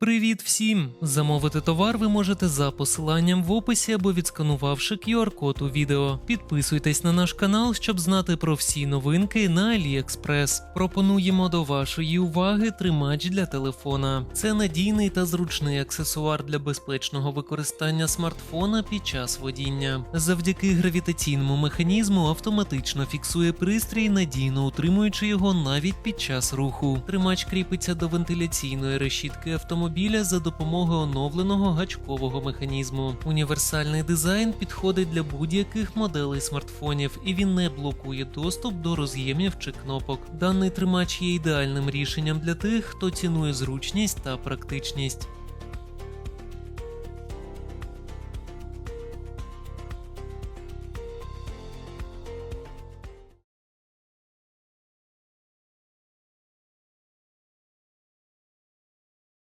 Привіт всім! Замовити товар ви можете за посиланням в описі або відсканувавши QR-код у відео. Підписуйтесь на наш канал, щоб знати про всі новинки на AliExpress. Пропонуємо до вашої уваги тримач для телефона. Це надійний та зручний аксесуар для безпечного використання смартфона під час водіння. Завдяки гравітаційному механізму автоматично фіксує пристрій, надійно утримуючи його навіть під час руху. Тримач кріпиться до вентиляційної решітки автомобіля за допомогою оновленого гачкового механізму. Універсальний дизайн підходить для будь-яких моделей смартфонів, і він не блокує доступ до роз'ємів чи кнопок. Даний тримач є ідеальним рішенням для тих, хто цінує зручність та практичність.